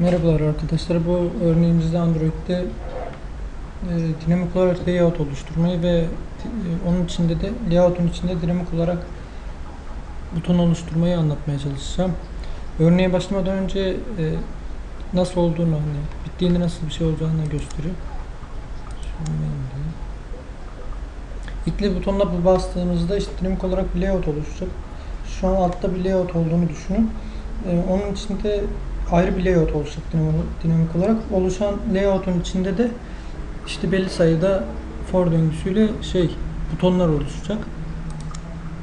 Merhabalar arkadaşlar. Bu örneğimizde Android'de e, dinamik olarak layout oluşturmayı ve e, onun içinde de layout'un içinde dinamik olarak buton oluşturmayı anlatmaya çalışacağım. Örneğe başlamadan önce e, nasıl olduğunu hani bittiğinde nasıl bir şey olacağını de- İkli butonuna bastığımızda işte dinamik olarak bir layout oluşacak. Şu an altta bir layout olduğunu düşünün. E, onun içinde ayrı bir layout olacak dinamik, olarak. Oluşan layout'un içinde de işte belli sayıda for döngüsüyle şey butonlar oluşacak.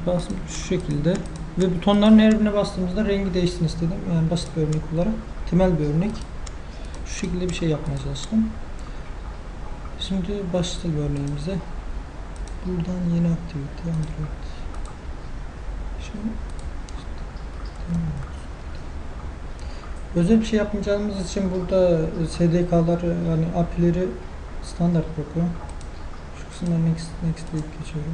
Bas şu şekilde ve butonların her birine bastığımızda rengi değişsin istedim. Yani basit bir örnek olarak. Temel bir örnek. Şu şekilde bir şey yapmaya çalıştım. Şimdi başlayalım örneğimize. Buradan yeni aktivite Android. Şimdi Özel bir şey yapmayacağımız için burada SDK'lar yani API'leri standart bırakıyorum. Şu kısımdan next, next deyip geçiyorum.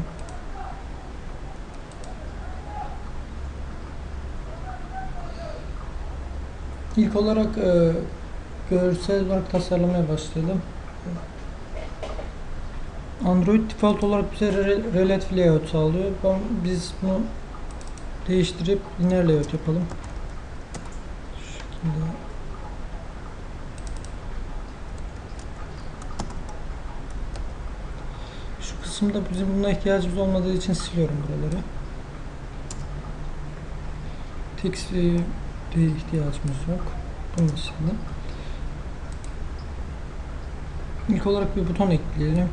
İlk olarak e, görsel olarak tasarlamaya başlayalım. Android default olarak bize re- relative layout sağlıyor. Biz bunu değiştirip linear layout yapalım. Şekilde. Şu kısımda bizim buna ihtiyacımız olmadığı için siliyorum buraları. E, de ihtiyacımız yok. Bunu sildim. İlk olarak bir buton ekleyelim.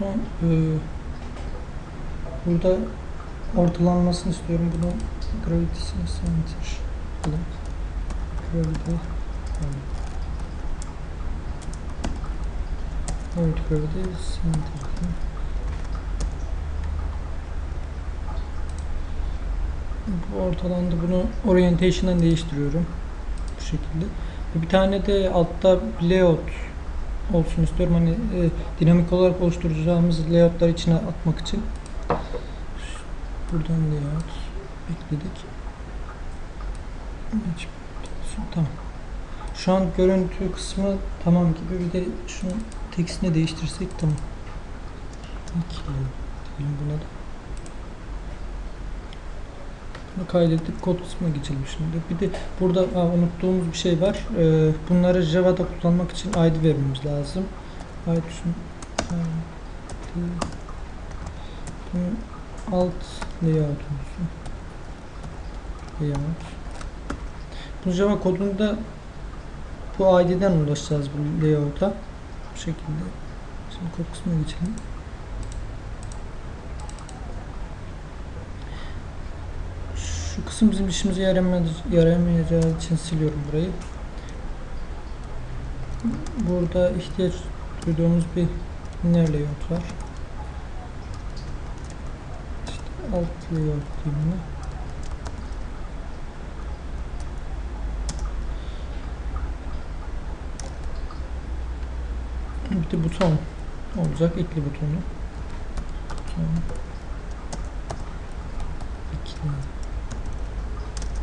Buton e, burada ortalanmasını istiyorum. Bunu gravity'sini center. Gravity Evet gravity diyeyim. Bu. Bunu orientation'dan değiştiriyorum. Bu şekilde. Bir tane de altta layout olsun istiyorum. Hani e, dinamik olarak oluşturacağımız layoutlar içine atmak için. Buradan layout ekledik. Tamam. Şu an görüntü kısmı tamam gibi. Bir de şunu tekstini değiştirsek tamam. Diyelim buna da. Bunu kaydedip kod kısmına geçelim şimdi. Bir de burada ha, unuttuğumuz bir şey var. Ee, bunları Java'da kullanmak için ID vermemiz lazım. ID bunun alt layout olsun. Layout. Bu Java kodunda bu ID'den ulaşacağız bu layout'a. Bu şekilde. Şimdi kod kısmına geçelim. Şu kısım bizim işimize yaramayacağı, için siliyorum burayı. Burada ihtiyaç duyduğumuz bir linear layout var. İşte alt layout diyeyim de buton olacak. ekli butonu. Buton. Ekli.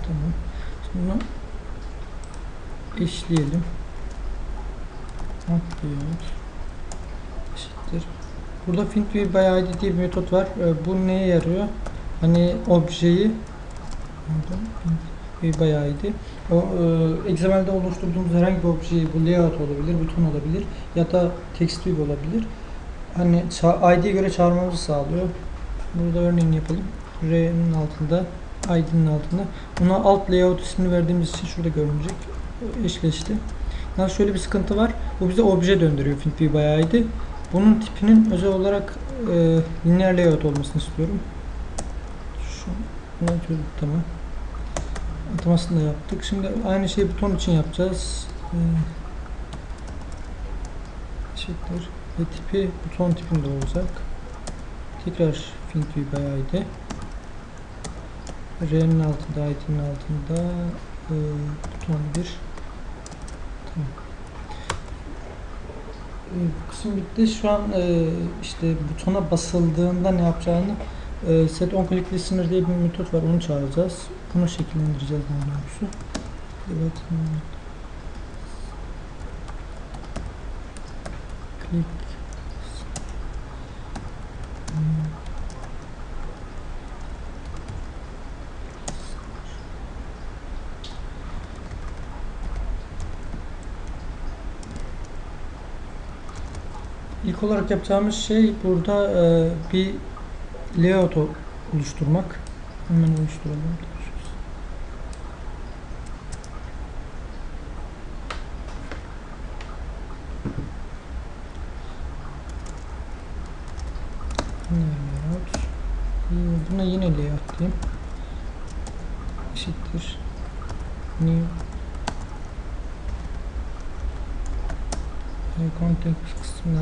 Tamam. Şimdi eşleyelim. Atlıyoruz. Eşittir. Burada findView by ID diye bir metot var. Ee, Bu neye yarıyor? Hani objeyi Pardon, findView by ID. O e, XML'de oluşturduğumuz herhangi bir objeyi bu layout olabilir, buton olabilir ya da text view olabilir. Hani ID'ye göre çağırmamızı sağlıyor. Burada örneğini yapalım. R'nin altında, ID'nin altında. Buna alt layout ismini verdiğimiz için şurada görünecek. Eşleşti. Yalnız şöyle bir sıkıntı var. Bu bize obje döndürüyor FintView by ID. Bunun tipinin özel olarak e, linear layout olmasını istiyorum. Şu, bunu tamam. Atamasını da yaptık. Şimdi aynı şeyi buton için yapacağız. Ee, eşittir. Ve tipi buton tipinde olacak. Tekrar FintView by ID. R'nin altında, ID'nin altında e, buton 1. Tamam. E, kısım bitti. Şu an e, işte butona basıldığında ne yapacağını e, set on click listener diye bir metot var. Onu çağıracağız. Bunu şekillendireceğiz daha doğrusu. button. Click. İlk olarak yapacağımız şey burada e, bir layout oluşturmak. Hemen oluşturalım. Layout. Buna yine layout diyeyim. Eşittir. New. Content kısmına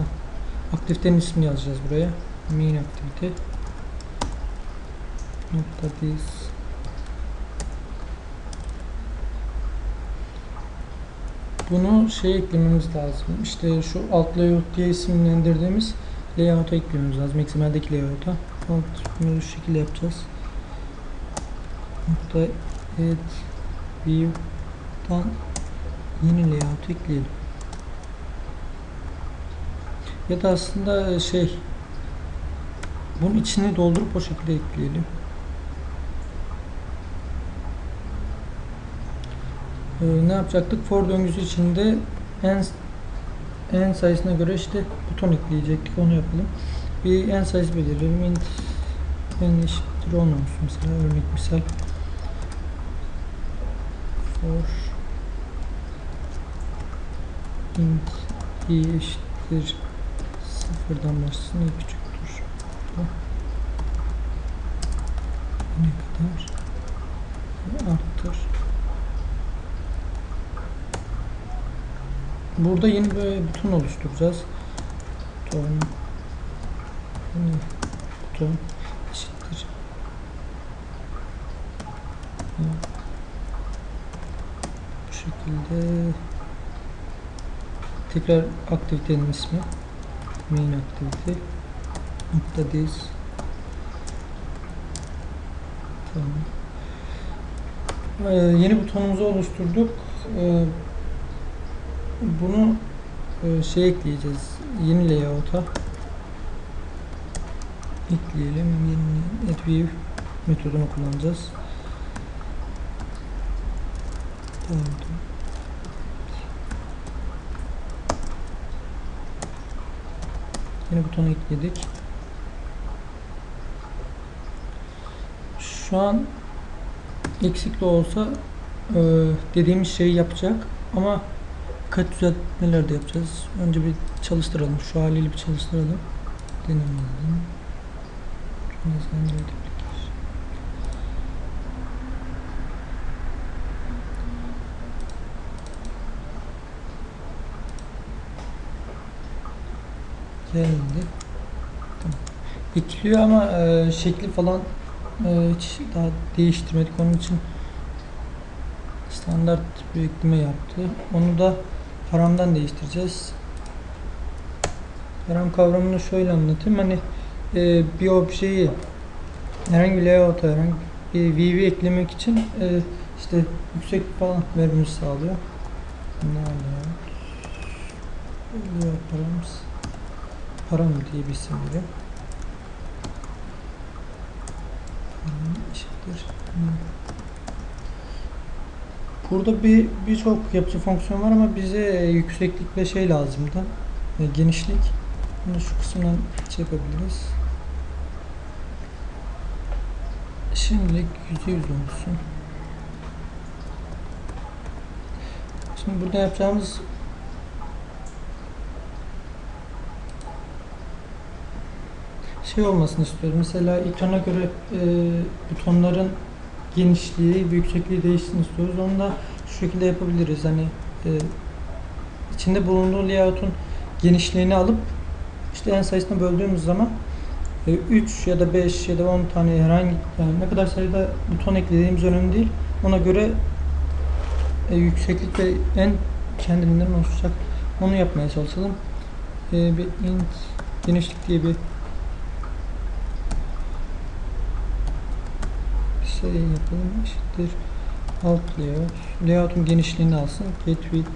aktivitenin ismini yazacağız buraya. Main aktivite. Nokta this. Bunu şey eklememiz lazım. İşte şu alt layout diye isimlendirdiğimiz layout'a eklememiz lazım. XML'deki layout'a. Alt menü şu şekilde yapacağız. Nokta add view'dan yeni layout ekleyelim. Ya da aslında şey bunun içine doldurup o şekilde ekleyelim. Ee, ne yapacaktık? For döngüsü içinde en en sayısına göre işte buton ekleyecektik. Onu yapalım. Bir en sayısı belirleyelim. Int en eşittir 10 olsun mesela. Örnek misal. For int i eşittir sıfırdan başlasın. i küçüktür. Ne kadar? Burada yeni bir buton oluşturacağız. Buton buton eşittir. Bu şekilde tekrar aktivitenin ismi main aktivite nokta this tamam. Ee, yeni butonumuzu oluşturduk. Ee, bunu e, şey ekleyeceğiz. Yeni layout'a ekleyelim. Yeni add view metodunu kullanacağız. Pardon. Yeni butonu ekledik. Şu an eksikli olsa e, dediğimiz şeyi yapacak ama birkaç düzeltmeler de yapacağız. Önce bir çalıştıralım. Şu haliyle bir çalıştıralım. Application. Geldi. Tamam. Ekliyor ama e, şekli falan e, hiç daha değiştirmedik. Onun için standart bir ekleme yaptı. Onu da paramdan değiştireceğiz. Param kavramını şöyle anlatayım. Hani e, bir objeyi herhangi bir layout'a herhangi bir VV eklemek için e, işte yüksek falan vermemizi sağlıyor. Ne? Layout paramız. Param diye bir isim veriyor. Eşittir. Burada bir birçok yapıcı fonksiyon var ama bize yükseklik ve şey lazımdı. E, genişlik. Bunu şu kısımdan şey yapabiliriz. Şimdilik yüzde yüz olsun. Şimdi burada yapacağımız şey olmasını istiyorum. Mesela ekrana göre e, butonların genişliği ve yüksekliği değişsin istiyoruz. Onu da şu şekilde yapabiliriz. Hani e, içinde bulunduğu layout'un genişliğini alıp işte en sayısına böldüğümüz zaman 3 ya da 5 ya da 10 tane herhangi yani ne kadar sayıda buton eklediğimiz önemli değil. Ona göre e, yükseklik ve en kendiliğinden oluşacak. Onu yapmaya çalışalım. E, bir int genişlik diye bir şey yapalım eşittir Alt layout. Layout'un genişliğini alsın. Get width.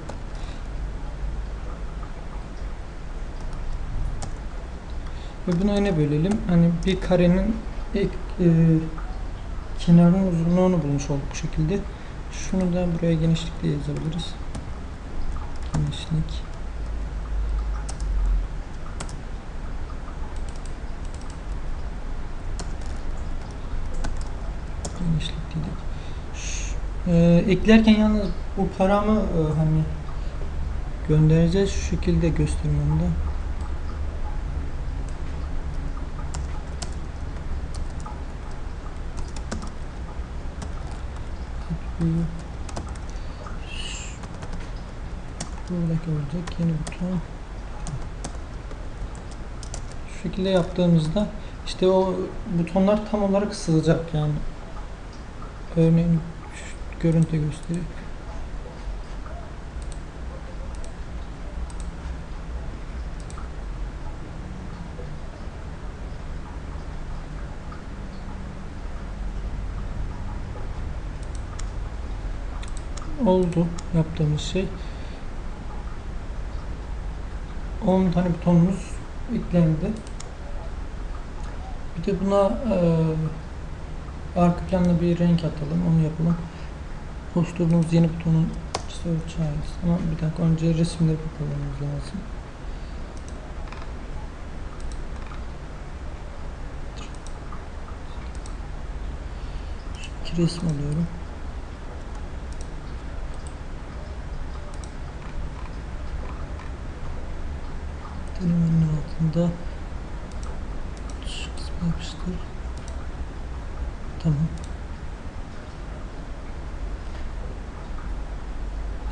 Ve bunu öne bölelim. Hani bir karenin ek, e, kenarının uzunluğunu bulmuş olduk bu şekilde. Şunu da buraya genişlikle yazabiliriz. Genişlik. Genişlik dedik. Ş- e, eklerken yalnız bu paramı e, hani göndereceğiz şu şekilde göstereyim onu da. Buradaki olacak yeni buton. Şu şekilde yaptığımızda işte o butonlar tam olarak sığacak yani. Örneğin görüntü göstereyim. oldu yaptığımız şey. 10 tane butonumuz eklendi. Bir de buna eee arka planla bir renk atalım. Onu yapalım. Oluşturduğumuz yeni butonun search. Ama bir dakika önce resimleri yapmamız lazım. İki resim alıyorum. Denemenin altında şu kısmı yapıştır. Tamam.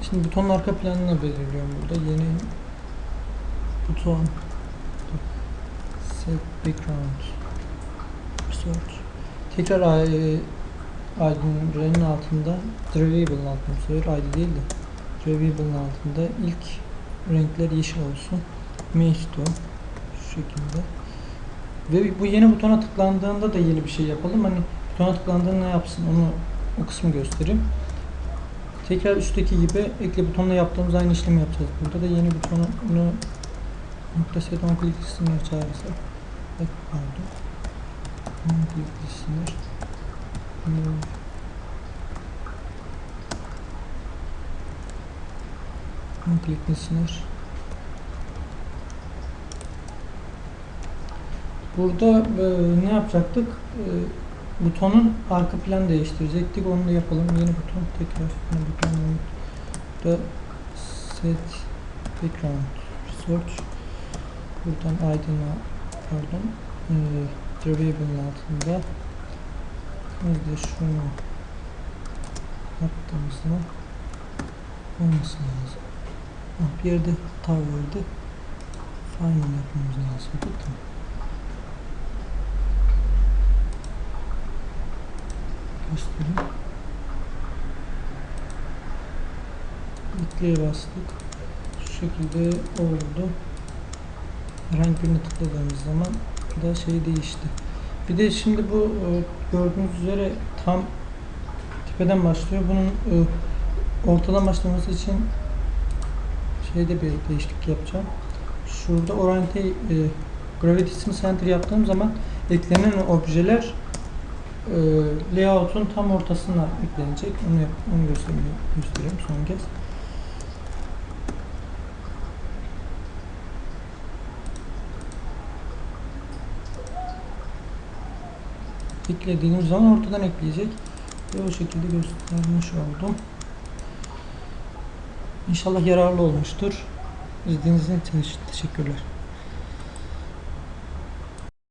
Şimdi butonun arka planını belirliyorum burada. Yeni buton set background search tekrar ay- aydın renin altında Drivable'ın altında bu sefer değil de Drivable'ın altında ilk renkler yeşil olsun. Mixto şu şekilde. Ve bu yeni butona tıklandığında da yeni bir şey yapalım. Hani butona ne yapsın onu o kısmı göstereyim. Tekrar üstteki gibi ekle butonla yaptığımız aynı işlemi yapacağız. Burada da yeni butonu nokta set on click listener çağırırsak bak pardon on click listener on click listener Burada e, ne yapacaktık? E, butonun arka planı değiştirecektik. Onu da yapalım. Yeni buton tekrar yeni buton da set background search buradan aydınla pardon e, Drivable'ın altında biz de şunu yaptığımızda olması lazım. Ah, bir yerde hata verdi. Final yapmamız lazım. Tamam. Göstereyim. Ekleye bastık. Şu şekilde oldu. Herhangi birine tıkladığımız zaman da şey değişti. Bir de şimdi bu e, gördüğünüz üzere tam tepeden başlıyor. Bunun e, ortadan başlaması için şeyde bir değişiklik yapacağım. Şurada oriente e, center yaptığım zaman eklenen objeler e, layout'un tam ortasına eklenecek. Onu, onu göstereyim, göstereyim son kez. Eklediğimiz zaman ortadan ekleyecek. Ve o şekilde göstermiş oldum. İnşallah yararlı olmuştur. İzlediğiniz için teşekkürler.